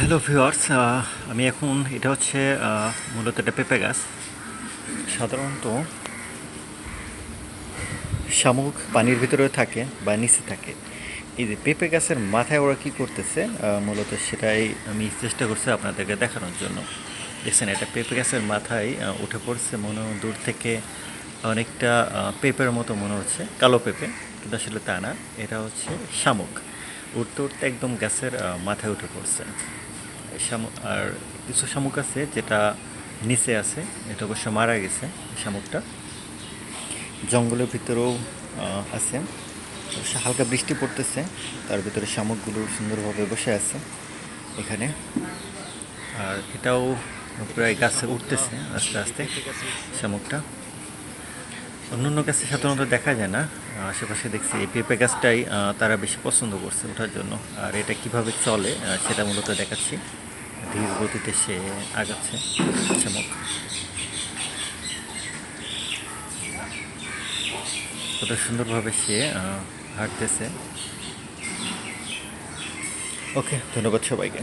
Hello viewers আমি এখন, এটা হচ্ছে মূলত এটা পেঁপে গাছ। সাধারণত শামুক পানির ভিতরে থাকে বা নিচে থাকে। এই যে পেঁপে গাছের মাথায় ওরা কি করতেছে মূলত সেটাই আমি চেষ্টা করছি আপনাদেরকে দেখানোর জন্য। দেখছেন, এটা পেঁপে গাছের মাথায় উঠে পড়ছে মনে দূর থেকে অনেকটা পেঁপের মতো মনে হচ্ছে। কালো পেঁপে, কিন্তু আসলে তা না। এটা হচ্ছে শামুক। উঠতে উঠতে একদম গাছের মাথায় উঠে পড়ছে। আর কিছু শামুক আছে যেটা নিচে আছে, এটা অবশ্য মারা গেছে শামুকটা। জঙ্গলের ভিতরেও আছে। অবশ্য হালকা বৃষ্টি পড়তেছে, তার ভিতরে শামুকগুলো সুন্দরভাবে বসে আছে এখানে। আর এটাও প্রায় গাছে উঠতেছে আস্তে আস্তে শামুকটা। অন্যান্য গাছে সাধারণত দেখা যায় না। আশেপাশে দেখছি এই পেঁপে গাছটাই তারা বেশি পছন্দ করছে ওঠার জন্য। আর এটা কীভাবে চলে সেটা মূলত দেখাচ্ছি। ধীর গতিতে সে আগাচ্ছে শামুক কত সুন্দরভাবে সে হাঁটতেছে। ওকে ধন্যবাদ সবাইকে।